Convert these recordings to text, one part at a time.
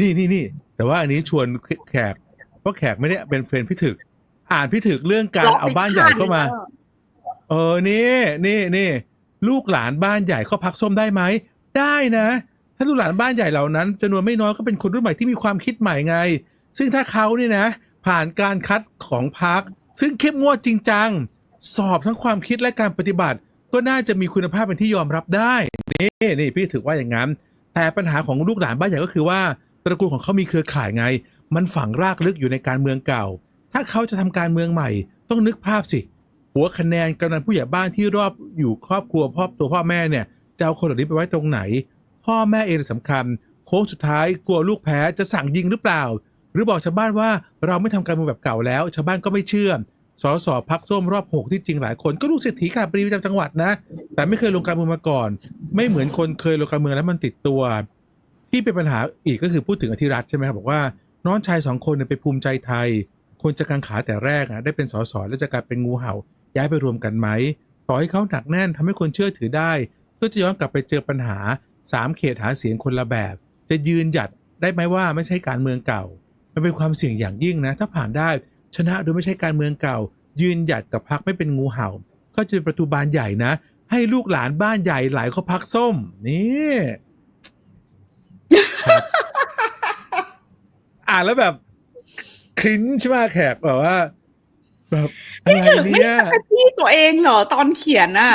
นี่นี่นี่แต่ว่าอันนี้ชวนแขกเพราะแขกไม่ได้เป็นเฟรนด์พี่ถึก อ่านพี่ถึกเรื่องการเอาบ้านใหญ่เข้ามา เออนี่นี่นี่ลูกหลานบ้านใหญ่เข้าพักส้มได้ไหมได้นะ ถ้าลูกหลานบ้านใหญ่เหล่านั้นจำนวนไม่น้อยก็เป็นคนรุ่นใหม่ที่มีความคิดใหม่ไง ซึ่งถ้าเขาเนี่ยนะ ผ่านการคัดของพักซึ่งเข้มงวดจริงจัง สอบทั้งความคิดและการปฏิบัติ ก็น่าจะมีคุณภาพเป็นที่ยอมรับได้ นี่นี่พี่ถือว่าอย่างนั้น แต่ปัญหาของลูกหลานบ้านใหญ่ก็คือว่า ตระกูลของเขามีเครือข่ายไง มันฝังรากลึกอยู่ในการเมืองเก่า ถ้าเขาจะทำการเมืองใหม่ ต้องนึกภาพสิ หัวคะแนนกำนันผู้ใหญ่บ้านที่รอบอยู่ครอบครัวพ่อตัวพ่อแม่เนี่ยจะเอาคนเหล่านี้ไปไว้ตรงไหน พ่อแม่เองสำคัญ โค้งสุดท้ายกลัวลูกแพ้จะสั่งยิงหรือเปล่า หรือบอกชาวบ้านว่าเราไม่ทำการเมืองแบบเก่าแล้ว ชาวบ้านก็ไม่เชื่อสอสอพักส้มรอบหกที่จริงหลายคนก็ลูกเศรษฐีขาดปรีประจำจังหวัดนะ แต่ไม่เคยลงการเมืองมาก่อน ไม่เหมือนคนเคยลงการเมืองแล้วมันติดตัว ที่เป็นปัญหาอีกก็คือพูดถึงอธิรัตใช่ไหมครับบอกว่าน้องชายสองคนไปภูมิใจไทยคนจะกังขาแต่แรกอะได้เป็นสสแล้วจะกลายเป็นงูเห่า ย้ายไปรวมกันไหมต่อให้เขาหนักแน่นทำให้คนเชื่อถือได้ ก็จะย้อนกลับไปเจอปัญหาสามเขตหาเสียงคนละแบบ จะยืนหยัดได้ไหมว่าไม่ใช่การเมืองเก่า มันเป็นความเสี่ยงอย่างยิ่งนะ ถ้าผ่านได้ชนะโดยไม่ใช่การเมืองเก่า ยืนหยัดกับพักไม่เป็นงูเห่า ก็จะเป็นประตูบานใหญ่นะ ให้ลูกหลานบ้านใหญ่หลายเขาพักส้มนี่ อ่านแล้วแบบคลิ้นใช่ไหมแขกแบบว่า แบบอะพี่ไรถึงไม่เนี่ยจักจี้ตัวเองเหรอตอนเขียนน่ะ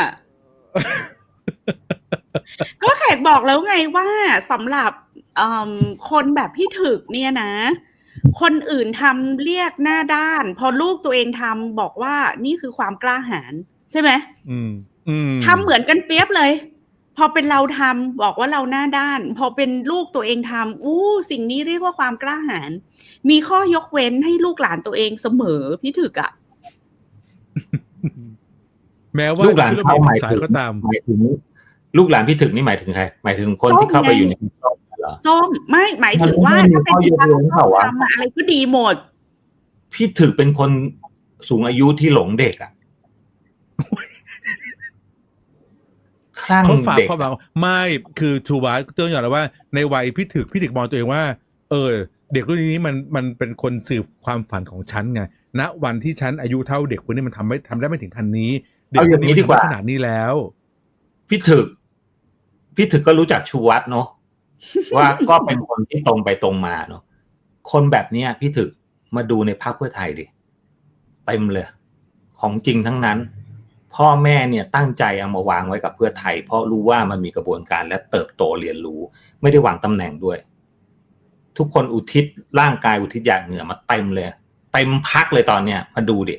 ก็แขกบอกแล้วไงว่าสำหรับเอิ่มคนแบบพี่ถึกเนี่ยนะ คนอื่นทำเรียกหน้าด้าน พอลูกตัวเองทำบอกว่านี่คือความกล้าหาญใช่ไหมอืมอืมทำเหมือนกันเปียบเลย พอเป็นเราทำบอกว่าเราหน้าด้าน พอเป็นลูกตัวเองทำอู้สิ่งนี้เรียกว่าความกล้าหาญมีข้อยกเว้นให้ลูกหลานตัวเองเสมอพี่ถึกอะแม้ว่าลูกหลานจะเขามีหมายสายถึงก็ตามหมายถึง ลูกหลานพี่ถึกนี่หมายถึงใครหมายถึงคนที่เข้าไปอยู่ในคุณส้มเหรอส้มไม่หมายถึงว่ามันไม่ถ้าเป็นมีข้อยกเว้นเปล่าวะทำอะอะไรก็ดีหมด พี่ถึกเป็นคนสูงอายุที่หลงเด็กอะ คลั่งเขาฝากเด็กความหวังไม่คือทูบาเตือนอย่างไรว่าในวัยพี่ถึกพี่ถึกมองตัวเองว่า เออ เด็กรุ่นนี้มันมันเป็นคนสืบความฝันของฉันไงณวันที่ฉันอายุเท่าเด็กคนนี้มันทำไม่ทำได้ไม่ถึงคันนี้ เด็กเอาอคย่านงนี้นี้มันดีกว่าทำได้ขนาดนี้แล้ว พี่ถึก พี่ถึกก็รู้จักชูวัฒน์เนาะว่าก็เป็นคนที่ตรงไปตรงมาเนาะคนแบบเนี้ยพี่ถึกมาดูในพรรคเพื่อไทยดิเต็มเลย ของจริงทั้งนั้น พ่อแม่เนี่ยตั้งใจเอามาวางไว้กับเพื่อไทย เพราะรู้ว่ามันมีกระบวนการและเติบโตเรียนรู้ ไม่ได้วางตำแหน่งด้วย ทุกคนอุทิศร่างกายอุทิศหยาดเหงื่อมาเต็มเลยเต็มพักเลยตอนเนี้ยมาดูดิ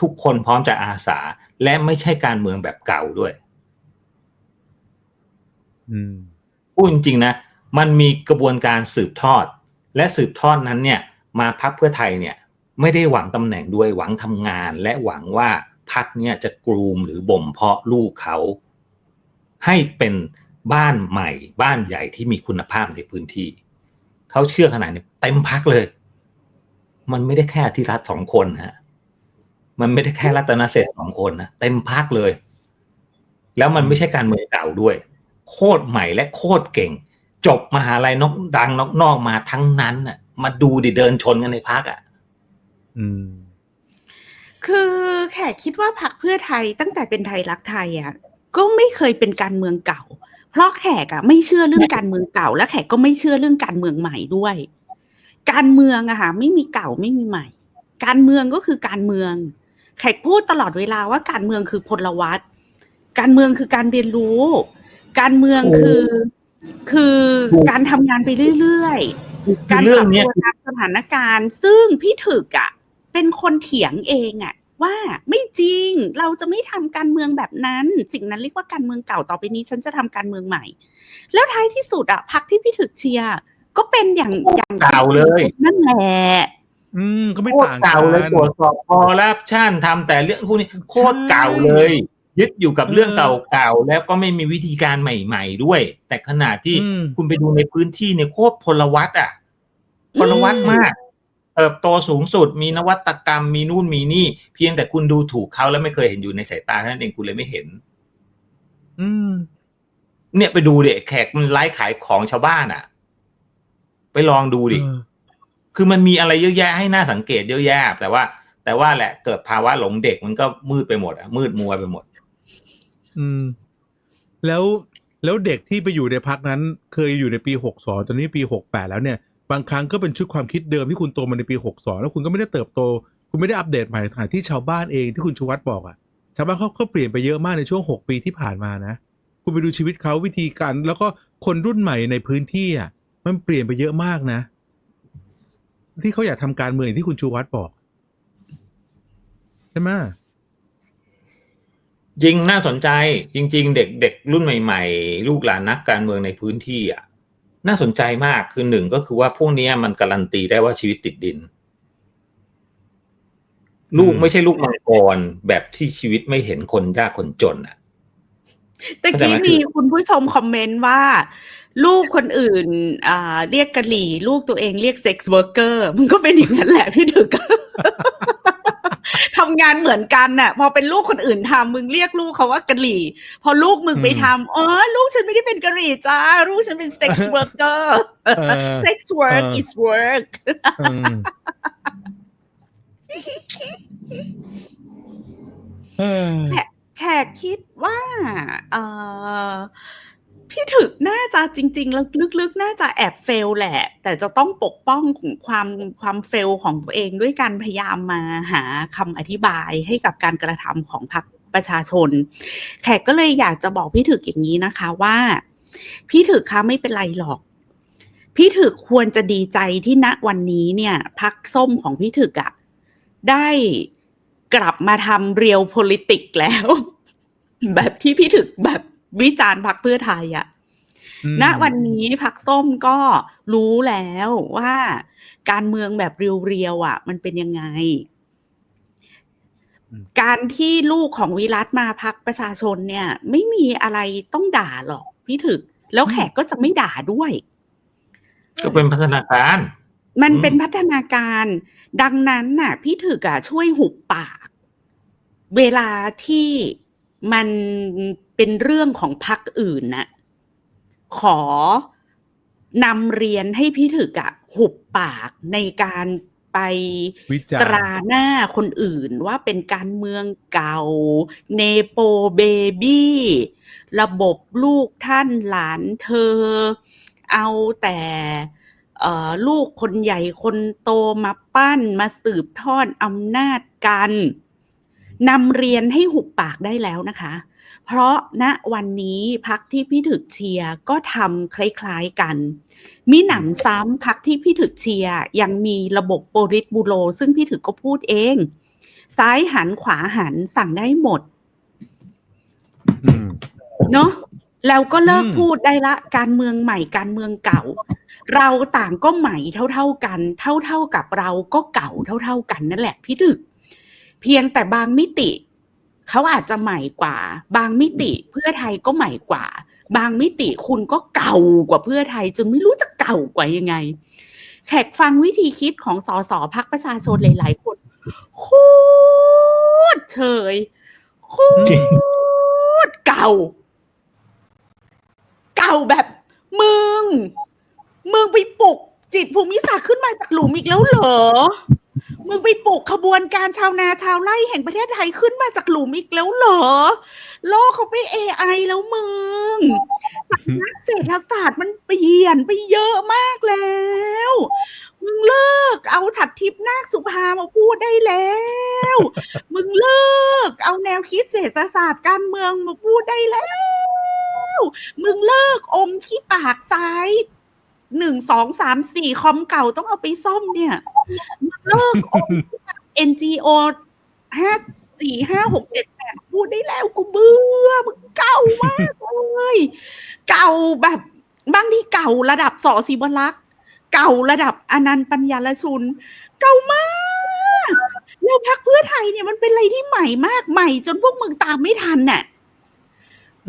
ทุกคนพร้อมจะอาสา และไม่ใช่การเมืองแบบเก่าด้วยอืมพูดจริงๆนะมันมีกระบวนการสืบทอด และสืบทอดนั้นเนี่ย มาพักเพื่อไทยเนี่ย ไม่ได้หวังตำแหน่งด้วยหวังทำงานและหวังว่า พักเนี่ยจะกรูมหรือบ่มเพาะลูกเขาให้เป็นบ้านใหม่ บ้านใหญ่ที่มีคุณภาพในพื้นที่ เขาเชื่อขนาดนี้เต็มพักเลย มันไม่ได้แค่อธิรัตน์สองคนฮะมันไม่ได้แค่รัตนเศรษฐสองคนนะเต็มพักเลย แล้วมันไม่ใช่การเมืองเก่าด้วย โคตรใหม่และโคตรเก่ง จบมหาลัยนอกดังนอกนอกมาทั้งนั้นน่ะ มาดูดิเดินชนกันในพักอะ อืม คือแขกคิดว่าพรรคเพื่อไทยตั้งแต่เป็นไทยรักไทยอะก็ไม่เคยเป็นการเมืองเก่า เพราะแขกอะไม่เชื่อเรื่องการเมืองเก่า และแขกก็ไม่เชื่อเรื่องการเมืองใหม่ด้วย การเมืองอะค่ะไม่มีเก่าไม่มีใหม่ การเมืองก็คือการเมือง แขกพูดตลอดเวลาว่าการเมืองคือพลวัตการเมืองคือการเรียนรู้ การเมืองคือคือถูกการทำงานไปเรื่อยๆ การเรื่ปองรับเนี้ยตัวตามสถานการณ์ ซึ่งพี่ถึกอะ เป็นคนเถียงเองอะว่าไม่จริงเราจะไม่ทำการเมืองแบบนั้น สิ่งนั้นเรียกว่าการเมืองเก่าต่อไปนี้ฉันจะทำการเมืองใหม่ แล้วท้ายที่สุดอะพักที่พี่ถึกเชียร์ก็เป็นอย่างอย่างเก่าเลย นั่นแหละอืมก็ไม่โคตรต่างกัเก่าเลยนตรวจสอบคอร์รัปชันทำแต่เรื่องพวกนี้โคตรเก่าเลย ยึดอยู่กับเรื่องเออเก่าๆแล้วก็ไม่มีวิธีการใหม่ ๆด้วย แต่ขณะที่อืมคุณไปดูในพื้นที่เนี่ยโคตรพลวัตอะพลวัตมาก เติบโตสูงสุด มีนวัตกรรม มีนู่นมีนี่ เพียงแต่คุณดูถูกเขาแล้วไม่เคยเห็นอยู่ในสายตาเท่านั้นเองคุณเลยไม่เห็น อืม เนี่ยไปดูเด็กแขกมันไลฟ์ขายของชาวบ้านอะ ไปลองดูดิเออคือมันมีอะไรเยอะแยะให้น่าสังเกตเยอะแยะ แต่ว่า แต่ว่าแหละเกิดภาวะหลงเด็กมันก็มืดไปหมดอะมืดมัวไปหมด อืม แล้วแล้วเด็กที่ไปอยู่ในพักนั้น เคยอยู่ในปีหกสองตอนนี้ปีหกแปดแล้วเนี่ย บางครั้งก็เป็นชุดความคิดเดิมที่คุณโตมาในปีหกสองแล้วคุณก็ไม่ได้เติบโต คุณไม่ได้อัปเดตใหม่ในขณะที่ชาวบ้านเองที่คุณชูวัตรบอกอะชาวบ้านเขาเขาเปลี่ยนไปเยอะมากในช่วงหกปีที่ผ่านมานะ คุณไปดูชีวิตเขาวิธีการ แล้วก็คนรุ่นใหม่ในพื้นที่อะมันเปลี่ยนไปเยอะมากนะ ที่เขาอยากทำการเมืองอย่างที่คุณชูวัตรบอกใช่ไหมจริงน่าสนใจจริง ๆ เด็กเด็กรุ่นใหม่ ๆ ลูกหลานนักการเมืองในพื้นที่อะ น่าสนใจมากคือหนึ่งก็คือว่าพวกเนี้ยมันการันตีได้ว่าชีวิตติดดิน ลูกไม่ใช่ลูกมังกรแบบที่ชีวิตไม่เห็นคนยากคนจนอะตะกี้มีคุณผู้ชมคอมเมนต์ว่า ลูกคนอื่นอ่าเรียกกะหรี่ ลูกตัวเองเรียกเซ็กซ์เวิร์กเกอร์มันก็เป็นอย่างนั้นแหละพี่ถึก ทำงานเหมือนกันน่ะ พอเป็นลูกคนอื่นทำมึงเรียกลูกเขาว่ากะหรี่ พอลูกมึงไปทำอ๋อลูกฉันไม่ได้เป็นกะหรี่จ้า ลูกฉันเป็นเซ็กซ์เวิร์กเกอร์เออเซ็กซ์เวิร์กเออ is work อืมเออแขกคิดว่า เออ พี่ถึกน่าจะจริงๆแล้วลึกๆ น่าจะแอบเฟลแหละ แต่จะต้องปกป้องของความความเฟลของตัวเองด้วยการพยายามมาหาคำอธิบายให้กับการกระทำของพรรคประชาชน แขกก็เลยอยากจะบอกพี่ถึกอย่างนี้นะคะว่า พี่ถึกคะไม่เป็นไรหรอก พี่ถึกควรจะดีใจที่ณวันนี้เนี่ยพักส้มของพี่ถึกอะได้กลับมาทำเรียว politics แล้ว แบบที่พี่ถึกแบบ วิจารณ์พักเพื่อไทยอะอืมณวันนี้พักส้มก็รู้แล้วว่าการเมืองแบบเรียวๆอะ มันเป็นยังไงอืมการที่ลูกของวิรัตมาพักประชาชนเนี่ย ไม่มีอะไรต้องด่าหรอกพี่ถึก แล้วแขกก็จะไม่ด่าด้วย ก็เป็นพัฒนาการ มันอืมเป็นพัฒนาการ ดังนั้นน่ะ พี่ถึกอะช่วยหุบปาก เวลาที่ มันเป็นเรื่องของพรรคอื่นน่ะขอนำเรียนให้พี่ถึกอะหุบปากในการไปตราหน้าคนอื่นว่าเป็นการเมืองเก่า เนโปเบบี้ ระบบลูกท่านหลานเธอ เอาแต่ลูกคนใหญ่คนโตมาปั้นมาสืบทอดอำนาจกัน นำเรียนให้หุบปากได้แล้วนะคะ เพราะณวันนี้พักที่พี่ถึกเชียร์ก็ทำคล้ายๆกัน มีหนำซ้ำพักที่พี่ถึกเชียร์ยังมีระบบโปริตบูโร ซึ่งพี่ถึกก็พูดเอง ซ้ายหันขวาหันสั่งได้หมดอืมเนาะแล้วก็เลิกอืมพูดได้ละ การเมืองใหม่การเมืองเก่า เราต่างก็ใหม่เท่า ๆกัน เท่า ๆกับเราก็เก่าเท่า ๆกันนั่นแหละพี่ถึก เพียงแต่บางมิติเขาอาจจะใหม่กว่า บางมิติเพื่อไทยก็ใหม่กว่า บางมิติคุณก็เก่ากว่าเพื่อไทยจนไม่รู้จะเก่ากว่ายังไง แขกฟังวิธีคิดของสสพักประชาชนหลายๆคนโคตรเฉยโคตรเก่า เก่าแบบมึง มึงไปปลุกจิตภูมิศาสตร์ขึ้นมาจากหลุมอีกแล้วเหรอ มึงไปปลุกขบวนการชาวนาชาวไร่แห่งประเทศไทยขึ้นมาจากหลุมอีกแล้วเหรอ โลกเขาไป AI แล้วมึงนักเศรษฐศาสตร์มันเปลี่ยนไปเยอะมากแล้ว มึงเลิก เอาฉัดทิพนาคสุภามาพูดได้แล้ว มึงเลิก เอาแนวคิดเศรษฐศาสตร์การเมืองมาพูดได้แล้ว มึงเลิกอมที่ปากซ้าย หนึ่งสองสามสี่คอมเก่าต้องเอาไปซ่อมเนี่ยมึงเลิกอมที่ปาก NGO ห้าสี่ห้าหกเจ็ดแปดพูดได้แล้วกูเบื่อมึงเก่ามากเลยเก่าแบบบางที่เก่าระดับสอศิวลักษณ์เก่าระดับอนันต์ปัญญาลชุน เก่ามากแล้วพักเพื่อไทยเนี่ยมันเป็นอะไรที่ใหม่มากใหม่ จนพวกมึงตามไม่ทันน่ะ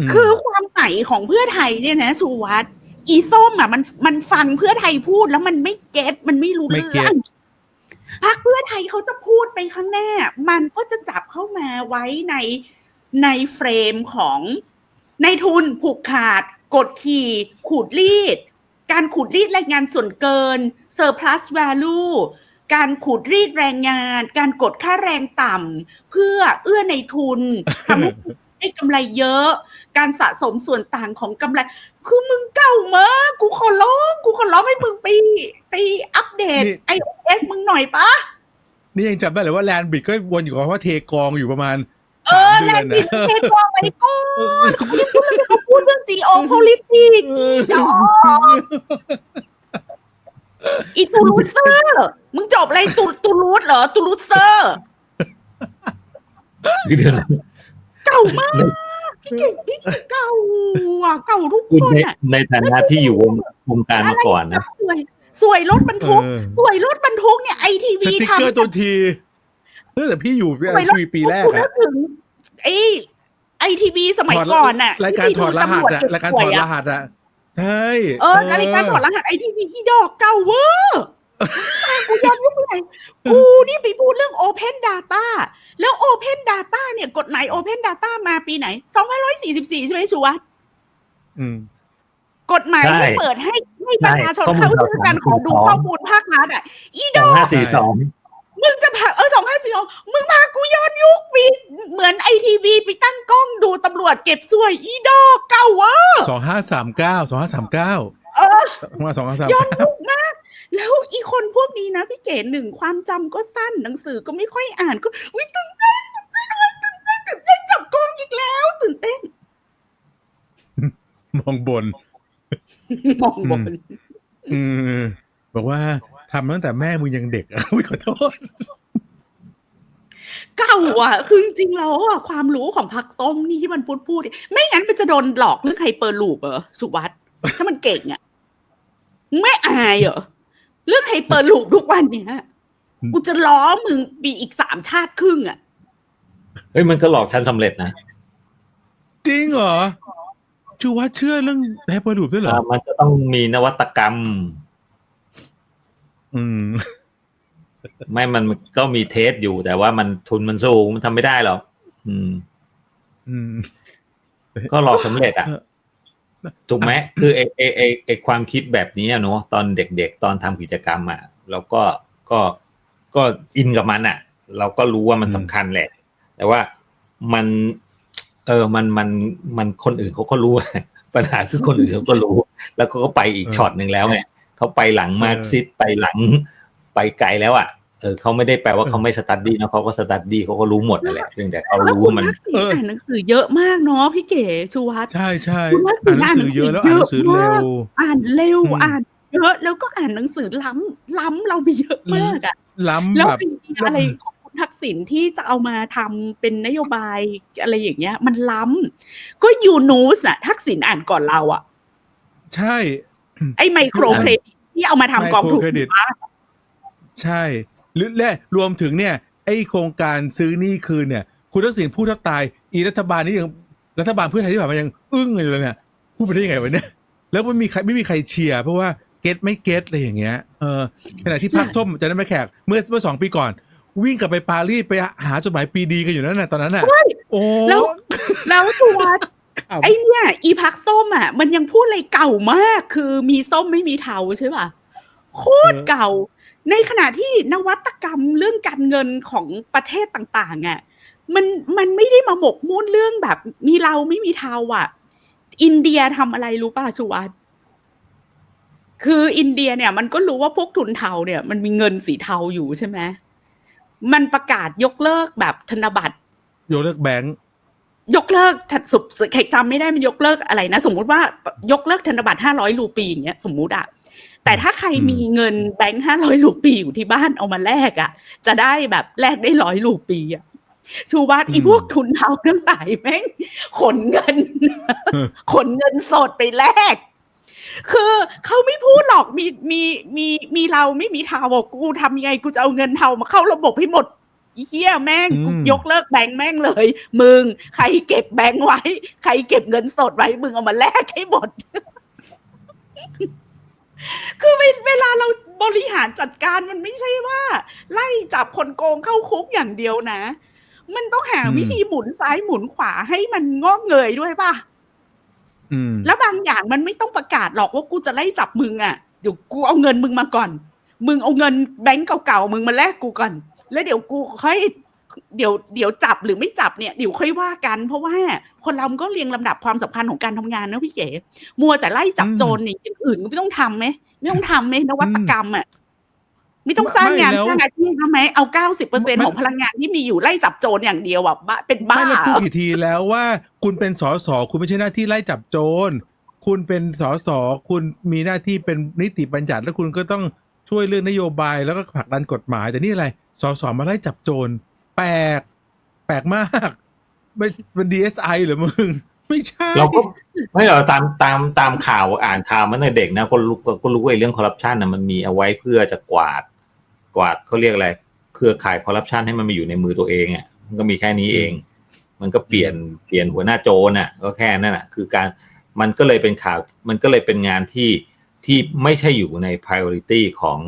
มคือความใหม่ของเพื่อไทยเนี่ยนะสุวัสด์ อีส้มอะมันมันฟังเพื่อไทยพูดแล้วมันไม่เก็ตมันไม่รู้ไม่เก็เรื่อตงพักเพื่อไทยเขาจะพูดไปข้างหน้า มันก็จะจับเข้ามาไว้ในในเฟรมของในทุนผูกขาด กดขี่ ขูดรีด การขูดรีดแรงงานส่วนเกิน surplus value การขูดรีดแรงงาน การกดค่าแรงต่ำเพื่อเอื้อในทุนทำให้ ได้กำไรเยอะ การสะสมส่วนต่างของกำไร คือมึงเก่ามากกูขอร้องกูขอร้องให้มึงไปไปอัปเดต นี่ iOS มึงหน่อยปะนี่ยังจำได้เลยว่าแลนบิดก็วนอยู่กับว่าเทกองอยู่ประมาณเอสามอเดืแลอนนด์บินะดเทกองไอ้กูเขาไม่พูดเรื่องเขาพูดเรื่อง geopolitics จออีตูรูเซอร์มึงจบอะไรตูตูรูสเหรอตูรูเซอร์ คือเดือนนั้น เก่ามาก พี่เก่งพี่เก่าอะเก่าทุกคุณคนในอะในฐานะที่อยู่วงวงการมาก่อนนะ สวยสวยรถบรรทุกเออ สวยรถบรรทุกเนี่ยไอทีสวีติ๊กทำเกอร์ตัวทีเออแต่พี่อยู่สวยรถปีปีแรกพูดอะถึงไอไอทีวีสมัยถอดก่อนน่ะรายการถอดรหัสอะที่มีรายการตำถวอจดสวยรๆะหัสอะใช่ เออรายการถอดรหัสไอทีวีอีดอกเก่าเวอร์ กูย้อนยุคไปไหนกูนี่ไปพูดเรื่อง Open Data แล้ว Open Data เนี่ยกฎหมาย Open Data มาปีไหน2544ใช่ไหมชูวัฒน์อืมกฎหมายใช่ที่เปิดให้ให้ประชาชนใช่เข้าถึงการขอดูข้อมูลข้อมูลภาครัฐอะ อีสดอองกห้าสี่สองมึงจะพาเออสองห้าสี่สองมึงพากูย้อนยุคปีเหมือนไอทีวีไปตั้งกล้องดูตำรวจเก็บสวย อีดอกเก่าเวะสองห้าสามเก้าสองห้าสามเก้าเออมาสองห้าสามย้อนเก้ายุคมาก แล้วอีคนพวกนี้นะพี่เก๋หนึ่งความจำก็สั้นหนังสือก็ไม่ค่อยอ่านก็วิตื่นเต้นตื่นเต้นอะไรตื่นเต้นตื่นเต้นจับกล้องอีกแล้ว ตื่นเต้น มองบน มองบนอืมบอกว่าทำตั้งแต่แม่มึงยังเด็กอะอุ้ยขอโทษเก่าอะ คือจริงๆแล้วอะความรู้ของพักส้มนี่ที่มันพูดพูดเนี่ยไม่งั้นมันจะโดนหลอกเรื่องไฮเปอร์ลูปเหรอสุวัสด์ถ้ามันเก่งอะมึงไม่อายเหรอ เรื่องไฮเปอร์ลูปทุกวันเนี้ยกูจะล้อมึงปีอีกสามชาติครึ่งอะเฮ้ยมันก็หลอกฉันสำเร็จนะจริงเหรอชูว่าเชื่อเรื่องแฮปเปอร์ดูดด้วยเหรออ่ามันจะต้องมีนวัตกรรม อืม ไม่มันก็มีเทสอยู่แต่ว่ามันทุนมันสูงมันทำไม่ได้หรอกอืม อืม ก็หลอกสำเร็จอะเออ ถูกไหมคือไอไอไอไอความคิดแบบนี้อะเนาะตอนเด็กๆ ตอนทำกิจกรรมอะเราก็ก็ก็อินกับมันอะ เราก็รู้ว่ามันสำคัญแหละ แต่ว่ามัน เออมันมันมันคนอื่นเขาก็รู้ปัญหาคือคนอื่นเขาก็รู้ แล้วเขาก็ไปอีกเออช็อตหนึ่งแล้วไงเขาไปหลังเออมาร์กซิสไปหลังไปไกลแล้วอะ เออเขาไม่ได้แปลว่าเขาไม่สตัดดี้นะเขาก็สตัดดี้เขาก็รู้หมดนั่นแหละเพียงแต่เขาแล้วรู้คุณว่ามันทักษิณอ่านหนังสือเยอะมากเนาะพี่เก๋ชูวัฒน์ใช่ใช่คุณว่าอ่านหนังสือเยอะแล้วอ่านหนังสือเร็วอ่านเร็วอืมอ่านเยอะแล้วก็อ่านหนังสือล้ำล้ำเราไปเยอะมากอะล้ำแล้วแบบเป็นอะไรของคุณทักษิณที่จะเอามาทำเป็นนโยบายอะไรอย่างเงี้ย มันล้ำก็ยูนูสอะทักษิณอ่านก่อนเราอะใช่ ไอ้ไมโครเครดิตที่เอามาทำกองทุน Microcredit ใช่ หรือและรวมถึงเนี่ยไอโครงการซื้อหนี้คืนเนี่ยคุณทักษิณพูดแทบตาย อีรัฐบาลนี่ยังรัฐบาลเพื่อไทยที่ผ่านมายังอึ้งอยู่เลยเนี่ยพูดไปได้ยังไงวะเนี่ยแล้วไม่มีใครไม่มีใครเชียร์เพราะว่าเก็ตไม่เก็ตอะไรอย่างเงี้ยเออขณะที่พรรคส้มจะได้ไหม่แขกเมื่อเมื่อสองปีก่อน วิ่งกลับไปปารีสไปหาจดหมายปีดีกันอยู่นั่นน่ะตอนนั้นน่ะใช่โอ้แล้วแล้วตัวครับไอเนี่ยอีพักส้มอะ มันยังพูดอะไรเก่ามาก คือมีส้มไม่มีเทาใช่ป่ะโคตรเก่า ในขณะที่นวัตกรรมเรื่องการเงินของประเทศต่างๆอะมันมันไม่ได้มาหมกมุ่นเรื่องแบบมีเราไม่มีเทาอะ อินเดียทำอะไรรู้ป่ะชูวัตรคืออินเดียเนี่ยมันก็รู้ว่าพวกทุนเทาเนี่ย มันมีเงินสีเทาอยู่ใช่ไหมมันประกาศยกเลิกแบบธนบัตรโยกเลิกแบงค์ยกเลิกถ้าสุบใครจำไม่ได้มันยกเลิกอะไรนะ สมมุติว่ายกเลิกธนบัตรห้าร้อยรูปีอย่างเงี้ยสมมุติอะ แต่ถ้าใครอืมมีเงินแบงค์ห้าร้อยรูปีอยู่ที่บ้านเอามาแลกอะจะได้แบบแลกได้ร้อยรูปีอะชูวัตอีพวกทุนเทาทั้งหลายแม่งขนเงิน ขนเงินสดไปแลกคือเขาไม่พูดหรอกมีมีมีมีเราไม่มีเทาบอกกูทำยังไงกูจะเอาเงินเทามาเข้าระบบให้หมดอีเหี้ยแม่งกูอืมยกเลิกแบงค์แม่งเลย มึง ใครเก็บแบงค์ไว้ ใครเก็บเงินสดไว้ มึงเอามาแลกให้หมด คือเวเวลาเราบริหารจัดการมันไม่ใช่ว่า ไล่จับคนโกงเข้าคุกอย่างเดียวนะ มันต้องหาอืมวิธีหมุนซ้ายหมุนขวาให้มันงอกเงยด้วยป่ะอืมแล้วบางอย่างมันไม่ต้องประกาศหรอกว่ากูจะไล่จับมึงอะเดี๋ยวกูเอาเงินมึงมาก่อน มึงเอาเงินแบงก์เก่าๆมึงมาแลกกูก่อน แล้วเดี๋ยวกูค่อย เดี๋ยวเดี๋ยวจับหรือไม่จับเนี่ยเดี๋ยวค่อยว่ากัน เพราะว่าคนเรามันก็เรียงลำดับความสำคัญของการทำงานนะพี่เก๋มัวแต่ไล่จับโจรเนี่ยอย่างอื่นก็ไม่ต้องทำไหมไม่ต้องทำไหมนวัตกรรมอะไม่ต้องสร้างงานไม่แล้วสร้างอาชีพทำไหมเอาเก้าสิบเปอร์เซ็นไม่ของพลังงานที่มีอยู่ไล่จับโจรอย่างเดียวอะบ้าเป็นบ้าไม่เราเหพูดรอกี่ทีแล้วว่าคุณเป็นสสคุณไม่ใช่หน้าที่ไล่จับโจรคุณเป็นสสคุณมีหน้าที่เป็นนิติบัญญัติแล้วคุณก็ต้องช่วยเรื่องนโยบายแล้วก็ผลักดันกฎหมาย แต่นี่อะไรสสมาไล่จับโจร แปลก แปลกมากไม่เป็นดีเอสไอเหรอมึง ไม่ใช่ เราก็ไม่เราตามตามตามข่าวอ่านข่าวมาตั้งแต่เด็กนะก็รู้ก็รู้ว่าไอ้เรื่องคอร์รัปชันนะมันมีเอาไว้เพื่อจะกวาด กวาดเขาเรียกอะไร เครือข่ายคอร์รัปชันให้มันมาอยู่ในมือตัวเองอะมันก็มีแค่นี้เอง มันก็เปลี่ยนเปลี่ยนหัวหน้าโจรน่ะ ก็แค่นั้นน่ะคือการมันก็เลยเป็นข่าว มันก็เลยเป็นงานที่ที่ไม่ใช่อยู่ใน priority ของ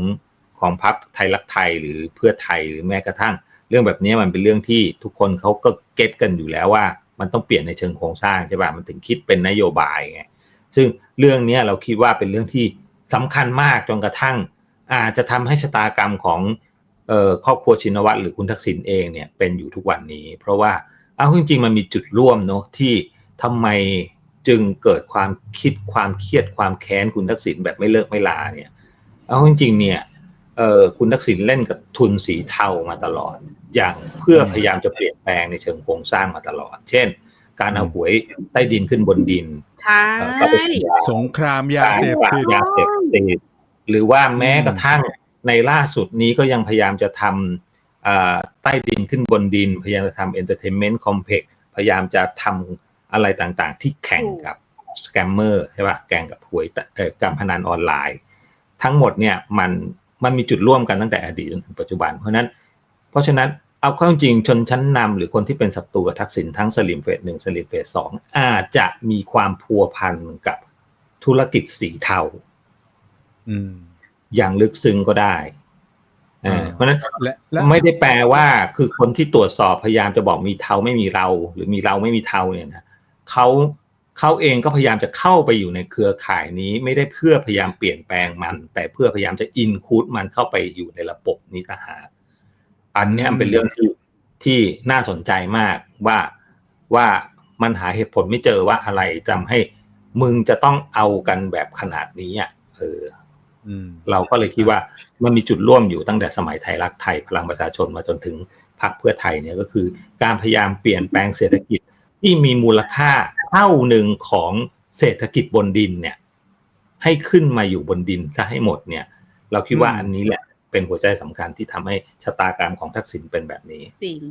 ของพรรคไทยรักไทยหรือเพื่อไทยหรือแม้กระทั่ง เรื่องแบบนี้มันเป็นเรื่องที่ทุกคนเขาก็เก็ตกันอยู่แล้วว่า มันต้องเปลี่ยนในเชิงโครงสร้างใช่ป่ะมันถึงคิดเป็นนโยบายไงซึ่งเรื่องนี้เราคิดว่าเป็นเรื่องที่สำคัญมากจนกระทั่ง อาจจะทำให้ชะตากรรมของครอบครัวชินวัตรหรือคุณทักษิณเองเนี่ยเป็นอยู่ทุกวันนี้ เพราะว่าเอาจริงๆมันมีจุดร่วมเนอะที่ทำไมจึงเกิดความคิดความเครียดความแค้นคุณทักษิณแบบไม่เลิกไม่ลาเนี่ยเอาจริงๆเนี่ย เอ่อคุณทักษิณเล่นกับทุนสีเทามาตลอด อย่างเพื่อพยายามจะเปลี่ยนแปลงในเชิงโครงสร้างมาตลอด เช่น การเอาหวยใต้ดินขึ้นบนดินใช่เอ่อก็เป็นสัญญาสงครามยาเสพติดยาเสพติดหรือว่าแม้กระทั่งในล่าสุดนี้ก็ยังพยายามจะทำเอ่อใต้ดินขึ้นบนดิน พยายามจะทำเอนเตอร์เทนเมนต์คอมเพล็กพยายามจะทำอะไรต่างๆ ที่แข่งกับสแกมเมอร์ใช่ป่ะแข่งกับหวยเอ่อการพนันออนไลน์ ทั้งหมดเนี่ยมัน มันมีจุดร่วมกันตั้งแต่อดีตจนถึงปัจจุบัน เพราะฉะนั้น เพราะฉะนั้นเอาเข้าจริงชนชั้นนำหรือคนที่เป็นศัตรูกับทักษิณทั้งสลิมเฟสหนึ่งสลิมเฟสสองอาจจะมีความพัวพันกับธุรกิจสีเทาอืมอย่างลึกซึ้งก็ได้เอออ่าเพราะฉะนั้นและและไม่ได้แปลว่าคือคนที่ตรวจสอบพยายามจะบอกมีเทาไม่มีเรา หรือมีเราไม่มีเทาเนี่ยนะเขา เขาเองก็พยายามจะเข้าไปอยู่ในเครือข่ายนี้ไม่ได้เพื่อพยายามเปลี่ยนแปลงมัน แต่เพื่อพยายามจะอินคูดมันเข้าไปอยู่ในระบบนี้ต่างหากอันเนี้ยเป็นเรื่องที่ที่น่าสนใจมากว่าว่ามันหาเหตุผลไม่เจอว่าอะไรทำให้มึงจะต้องเอากันแบบขนาดนี้อะเอออืมเราก็เลยคิดว่ามันมีจุดร่วมอยู่ตั้งแต่สมัยไทยรักไทยพลังประชาชนมาจนถึงพรรคเพื่อไทยเนี่ยก็คือ การพยายามเปลี่ยนแปลงเศรษฐกิจที่มีมูลค่าเท่าหนึ่งของเศรษฐกิจบนดินเนี่ย ให้ขึ้นมาอยู่บนดินถ้าให้หมดเนี่ย เราคิดว่าอืมอันนี้แหละเป็นหัวใจสำคัญที่ทำให้ชะตากรรมของทักษิณเป็นแบบนี้จริง